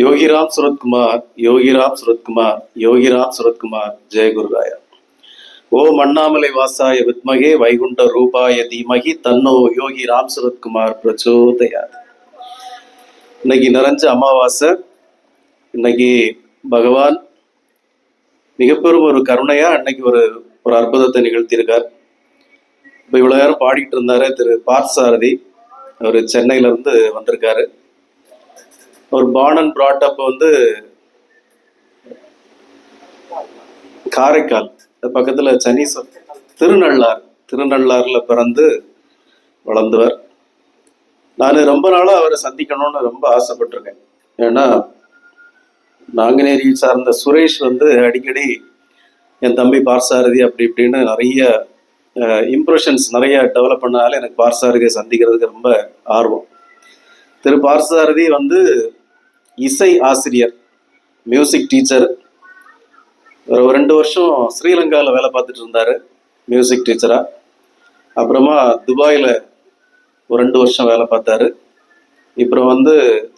யோகிராம் சுரத்குமார் யோகிராம் சுரத்குமார் யோகிராம் சுரத்குமார். ஜெய குருராயா. ஓம் அண்ணாமலை வாசாய வித்மகே வைகுண்ட ரூபாய தீமகி தன்னோ யோகி ராம் சுரத்குமார் பிரச்சோதயாத். இன்னைக்கு நிறைஞ்ச அமாவாசை. இன்னைக்கு பகவான் மிகப்பெரும் ஒரு கருணையா அன்னைக்கு ஒரு ஒரு அற்புதத்தை நிகழ்த்தியிருக்கார். இப்போ இவ்வளோ நேரம் பாடிக்கிட்டு இருந்தாரு திரு பார்த்தசாரதி அவர் சென்னையில இருந்து வந்திருக்காரு. ஒரு பார்ன் அண்ட் brought வந்து காரைக்கால். பக்கத்தில் சனீஸ்வர் திருநள்ளார் திருநள்ளாரில் பிறந்து வளர்ந்தவர். நான் ரொம்ப நாளாக அவரை சந்திக்கணும்னு ரொம்ப ஆசைப்பட்டிருக்கேன். ஏன்னா நாங்குநேரி சார்ந்த சுரேஷ் வந்து அடிக்கடி என் தம்பி பார்சாரதி அப்படி இப்படின்னு நிறைய இம்ப்ரெஷன்ஸ் நிறைய டெவலப் பண்ணனால எனக்கு பார்சாரதியை சந்திக்கிறதுக்கு ரொம்ப ஆர்வம். திரு பார்சாரதி வந்து இசை ஆசிரியர் மியூசிக் டீச்சர் ஒரு ரெண்டு வருஷம் ஸ்ரீலங்காவில் வேலை பார்த்துட்டு இருந்தார் மியூசிக் டீச்சராக அப்புறமா துபாயில் ஒரு ரெண்டு வருஷம் வேலை பார்த்தாரு. அப்புறம் வந்து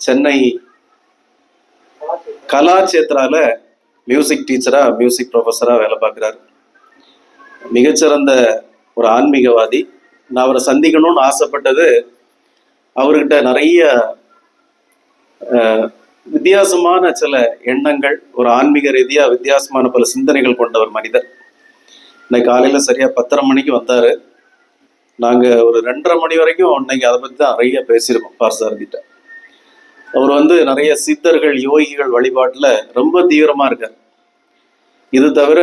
சென்னை கலாச்சேத்திரால மியூசிக் டீச்சராக மியூசிக் ப்ரொஃபஸராக வேலை பார்க்குறாரு. மிகச்சிறந்த ஒரு ஆன்மீகவாதி. நான் அவரை சந்திக்கணும்னு ஆசைப்பட்டது அவர்கிட்ட நிறைய வித்தியாசமான சில எண்ணங்கள் ஒரு ஆன்மீக ரீதியாக வித்தியாசமான பல சிந்தனைகள் கொண்ட ஒரு மனிதர். இன்னைக்கு காலையில் சரியாக பத்தரை மணிக்கு வந்தார். நாங்கள் ஒரு ரெண்டரை மணி வரைக்கும் இன்னைக்கு அதை பற்றி தான் நிறைய பேசியிருக்கோம் பார்சாரதிட்ட அவர் வந்து நிறைய சித்தர்கள் யோகிகள் வழிபாட்டில் ரொம்ப தீவிரமாக இருக்கார். இது தவிர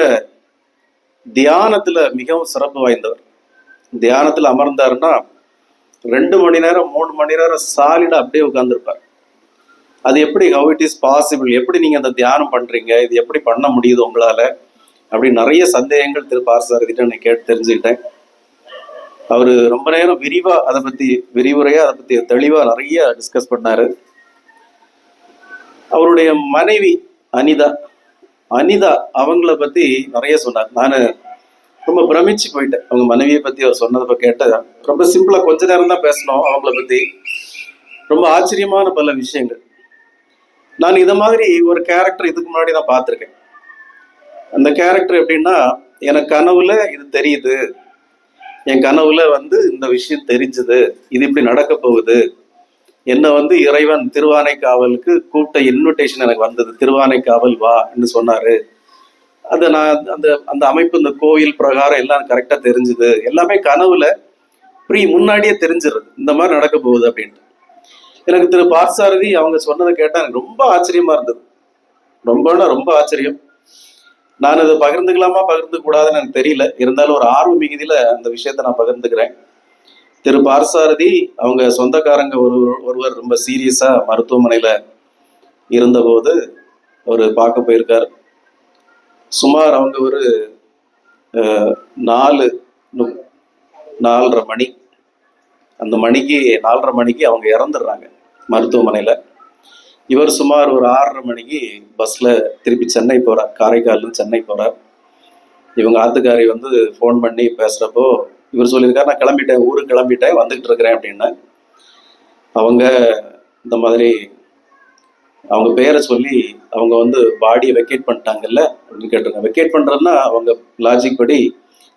தியானத்தில் மிகவும் சிறப்பு வாய்ந்தவர். தியானத்தில் அமர்ந்தாருன்னா ரெண்டு மணி நேரம் மூணு மணி நேரம் சாலிடா அப்படியே உட்காந்துருப்பார் அது எப்படி ஹவு இட் இஸ் பாசிபிள் எப்படி நீங்க அந்த தியானம் பண்றீங்க? இது எப்படி பண்ண முடியுது உங்களால? அப்படி நிறைய சந்தேகங்கள் திரு பார்சாரதிட்ட நான் கேட்டு தெரிஞ்சுக்கிட்டேன். அவர் ரொம்ப நேரம் விரிவா அதை பத்தி விரிவுரையா அதை பத்தி தெளிவா நிறைய டிஸ்கஸ் பண்ணாரு. அவருடைய மனைவி அனிதா அனிதா அவங்கள பத்தி நிறைய சொன்னார். நான் ரொம்ப பிரமிச்சு போயிட்டேன். அவங்க மனைவியை பத்தி அவர் சொன்னதை கேட்டேன் ரொம்ப சிம்பிளா கொஞ்ச நேரம் தான் பேசணும் அவங்கள பத்தி. ரொம்ப ஆச்சரியமான பல விஷயங்கள். நான் இது மாதிரி ஒரு கேரக்டர் இதுக்கு முன்னாடி நான் பார்த்துருக்கேன். அந்த கேரக்டர் எப்படின்னா எனக்கு கனவுல இது தெரியுது. என் கனவுல வந்து இந்த விஷயம் தெரிஞ்சுது. இது இப்படி நடக்க போகுது. என்னை வந்து இறைவன் திருவானை காவலுக்கு கூப்பிட்ட இன்விடேஷன் எனக்கு வந்தது. திருவானை காவல் வான்னு சொன்னாரு. அதை நான் அந்த அந்த அமைப்பு இந்த கோயில் பிரகாரம் எல்லாம் கரெக்டாக தெரிஞ்சுது. எல்லாமே கனவுல ப்ரீ முன்னாடியே தெரிஞ்சிருது இந்த மாதிரி நடக்க போகுது அப்படின்ட்டு. எனக்கு திரு பார்த்தசாரதி அவங்க சொன்னதை கேட்டால் எனக்கு ரொம்ப ஆச்சரியமா இருந்தது. ரொம்பனா ரொம்ப ஆச்சரியம். நான் இதை பகிர்ந்துக்கலாமா பகிர்ந்து கூடாதுன்னு எனக்கு தெரியல. இருந்தாலும் ஒரு ஆர்வ மிகுதியில் அந்த விஷயத்த நான் பகிர்ந்துக்கிறேன். திரு பார்சாரதி அவங்க சொந்தக்காரங்க ஒரு ஒருவர் ரொம்ப சீரியஸாக மருத்துவமனையில் இருந்தபோது அவர் பார்க்க போயிருக்கார். சுமார் அவங்க ஒரு நாலு நாலரை மணி அந்த மணிக்கு நாலரை மணிக்கு அவங்க இறந்துடுறாங்க மருத்துவமனையில். இவர் சுமார் ஒரு ஆறரை மணிக்கு பஸ்ஸில் திருப்பி சென்னை போகிறார் காரைக்கால்ல சென்னை போகிறார் இவங்க ஆத்துக்காரி வந்து ஃபோன் பண்ணி பேசுகிறப்போ இவர் சொல்லியிருக்காரு நான் கிளம்பிட்டேன் ஊருக்கு கிளம்பிட்டேன் வந்துக்கிட்டு இருக்கிறேன் அப்படின்னு. அவங்க இந்த மாதிரி அவங்க பேரை சொல்லி அவங்க வந்து பாடியை வெக்கேட் பண்ணிட்டாங்கல்ல அப்படின்னு கேட்டிருக்காங்க. வெக்கேட் பண்ணுறதுன்னா அவங்க லாஜிக் படி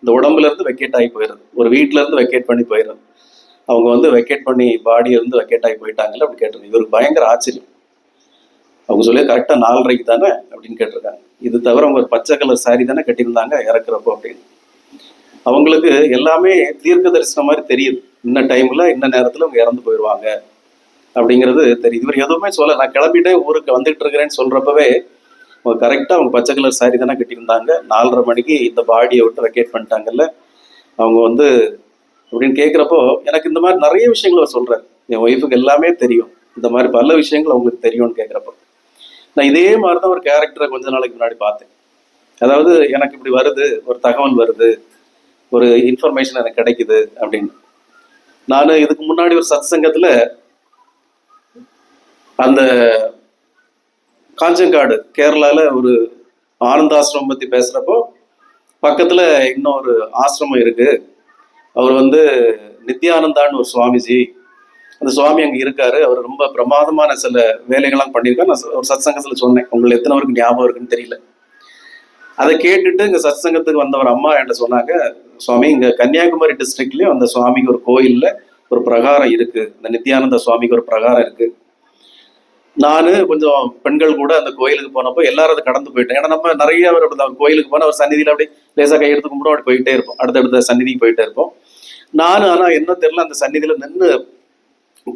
இந்த உடம்புலேருந்து வெக்கேட் ஆகி போயிடுது ஒரு வீட்டிலேருந்து இருந்து வெக்கேட் பண்ணி போயிடுது அவங்க வந்து வெக்கேட் பண்ணி பாடி வந்து வெக்கேட் ஆகி போயிட்டாங்கல்ல அப்படி கேட்டிருக்காங்க. இவருக்கு பயங்கர ஆச்சரியம். அவங்க சொல்லி கரெக்டாக நாலரைக்கு தானே அப்படின்னு கேட்டிருக்காங்க. இது தவிர அவங்க ஒரு பச்சை கலர் சாரி தானே கட்டியிருந்தாங்க இறக்குறப்போ அப்படின்னு. அவங்களுக்கு எல்லாமே தீர்க்க தரிசனம் மாதிரி தெரியுது. இன்ன டைமில் இன்ன நேரத்தில் அவங்க இறந்து போயிடுவாங்க அப்படிங்கிறது தெரியுது. இவர் எதுவுமே சொல்ல நான் கிளம்பிட்டேன் ஊருக்கு வந்துகிட்டு இருக்கிறேன்னு சொல்கிறப்பவே அவங்க கரெக்டாக அவங்க பச்சை கலர் சாரி தானே கட்டியிருந்தாங்க. நாலரை மணிக்கு இந்த பாடியை விட்டு வெக்கேட் பண்ணிட்டாங்கல்ல. அவங்க வந்து அப்படின்னு கேட்குறப்போ எனக்கு இந்த மாதிரி நிறைய விஷயங்கள சொல்கிறேன் என் ஒய்ஃபுக்கு எல்லாமே தெரியும். இந்த மாதிரி பல விஷயங்கள் அவங்களுக்கு தெரியும்னு கேட்குறப்போ நான் இதே மாதிரி தான் ஒரு கேரக்டரை கொஞ்ச நாளைக்கு முன்னாடி பார்த்தேன். அதாவது எனக்கு இப்படி வருது ஒரு தகவல் வருது ஒரு இன்ஃபர்மேஷன் எனக்கு கிடைக்குது அப்படின்னு. நான் இதுக்கு முன்னாடி ஒரு சத் சங்கத்தில் அந்த காஞ்சங்காடு கேரளாவில் ஒரு ஆனந்தாசிரமம் பற்றி பேசுகிறப்போ பக்கத்தில் இன்னொரு ஆசிரமம் இருக்குது அவர் வந்து நித்யானந்தான்னு ஒரு சுவாமிஜி. அந்த சுவாமி அங்கே இருக்காரு. அவர் ரொம்ப பிரமாதமான சில வேலைகள்லாம் பண்ணியிருக்காரு. நான் ஒரு சத்சங்கத்தில் சொன்னேன். உங்களுக்கு எத்தனை பேருக்கு ஞாபகம் இருக்குன்னு தெரியல. அதை கேட்டுட்டு இங்கே சத்சங்கத்துக்கு வந்தவர் அம்மா என்கிட்ட சொன்னாங்க சுவாமி இங்கே கன்னியாகுமரி டிஸ்ட்ரிக்ட்லேயும் அந்த சுவாமிக்கு ஒரு கோயிலில் ஒரு பிரகாரம் இருக்குது இந்த நித்யானந்த சுவாமிக்கு ஒரு பிரகாரம் இருக்குது நான் கொஞ்சம் பெண்கள் கூட அந்த கோயிலுக்கு போனப்போ எல்லாரும் அதை கடந்து போயிட்டேன் ஏன்னா நம்ம நிறைய பேர் கோயிலுக்கு போனால் ஒரு சந்நிதியில அப்படியே லேசாக கை எடுத்து கும்பிடும் அப்படி போயிட்டே இருப்போம். அடுத்தடுத்த சந்நிதிக்கு போயிட்டே இருப்போம். நானும் ஆனால் என்ன தெரியல அந்த சந்நிதியில் நின்று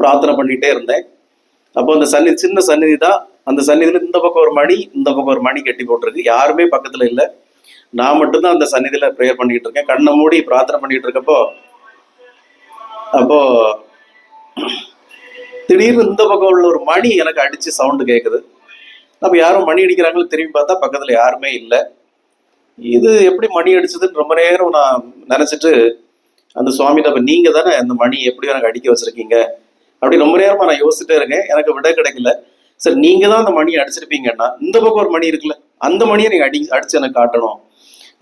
பிரார்த்தனை பண்ணிகிட்டே இருந்தேன். அப்போ அந்த சந்நிதி சின்ன சந்நிதி தான். அந்த சந்நிதியில் இந்த பக்கம் ஒரு மணி இந்த பக்கம் ஒரு மணி கட்டி போட்டிருக்கு. யாருமே பக்கத்தில் இல்லை. நான் மட்டும்தான் அந்த சந்நிதியில் ப்ரேயர் பண்ணிக்கிட்டு இருக்கேன். கண்ணை மூடி பிரார்த்தனை பண்ணிகிட்டு இருக்கப்போ அப்போது திடீர்னு இந்த பக்கம் உள்ள ஒரு மணி எனக்கு அடிச்சு சவுண்டு கேட்குது நம்ம யாரும் மணி அடிக்கிறாங்களோ திரும்பி பார்த்தா பக்கத்தில் யாருமே இல்லை. இது எப்படி மணி அடிச்சதுன்னு ரொம்ப நேரம் நான் நினச்சிட்டு அந்த சுவாமிகிட்ட அப்போ நீங்கள் தானே அந்த மணி எப்படி எனக்கு அடிக்க வச்சுருக்கீங்க? அப்படி ரொம்ப நேரமாக நான் யோசிச்சுட்டே இருக்கேன். எனக்கு விட கிடைக்கல. சரி நீங்கள் தான் அந்த மணியை அடிச்சிருப்பீங்கன்னா இந்த பக்கம் ஒரு மணி இருக்குல்ல அந்த மணியை நீங்கள் அடி அடிச்சு எனக்கு காட்டணும்.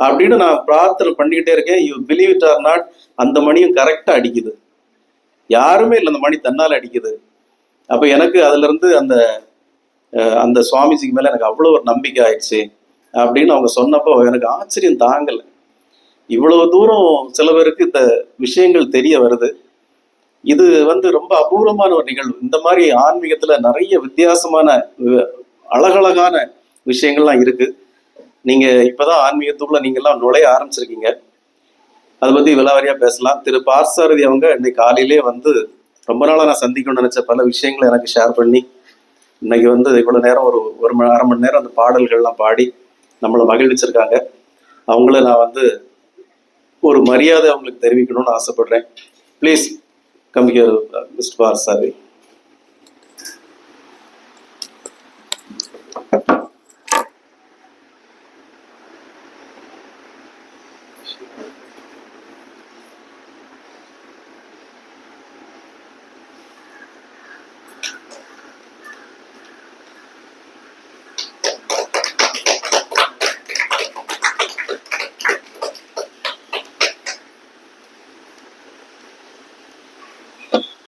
அப்படின்னு நான் பிரார்த்தனை பண்ணிக்கிட்டே இருக்கேன். You believe it or not அந்த மணியும் கரெக்டாக அடிக்குது. யாருமே இல்லை அந்த மணி தன்னால அடிக்குது. அப்போ எனக்கு அதுலேருந்து அந்த அந்த சுவாமிஜிக்கு மேலே எனக்கு அவ்வளோ ஒரு நம்பிக்கை ஆயிடுச்சு அப்படின்னு அவங்க சொன்னப்போ எனக்கு ஆச்சரியம் தாங்கலை. இவ்வளோ தூரம் சில பேருக்கு இந்த விஷயங்கள் தெரிய வருது. இது வந்து ரொம்ப அபூர்வமான ஒரு நிகழ்வு. இந்த மாதிரி ஆன்மீகத்தில் நிறைய வித்தியாசமான அழகழகான விஷயங்கள்லாம் இருக்குது நீங்கள் இப்போ தான் ஆன்மீகத்துக்குள்ளே எல்லாம் நுழைய ஆரம்பிச்சிருக்கீங்க. அதை பற்றி விலாவாரியாக பேசலாம். திரு. பார்சாரதி அவங்க இன்னைக்கு காலையிலே வந்து ரொம்ப நாளாக நான் சந்திக்கணும்னு நினச்ச பல விஷயங்களை எனக்கு ஷேர் பண்ணி இன்னைக்கு வந்து இவ்வளோ நேரம் ஒரு ஒரு மணி அரை மணி நேரம் அந்த பாடல்கள்லாம் பாடி நம்மளை மகிழ்விச்சிருக்காங்க. அவங்கள நான் வந்து ஒரு மரியாதை அவங்களுக்கு தெரிவிக்கணும்னு ஆசைப்படுறேன். Please come here mister sir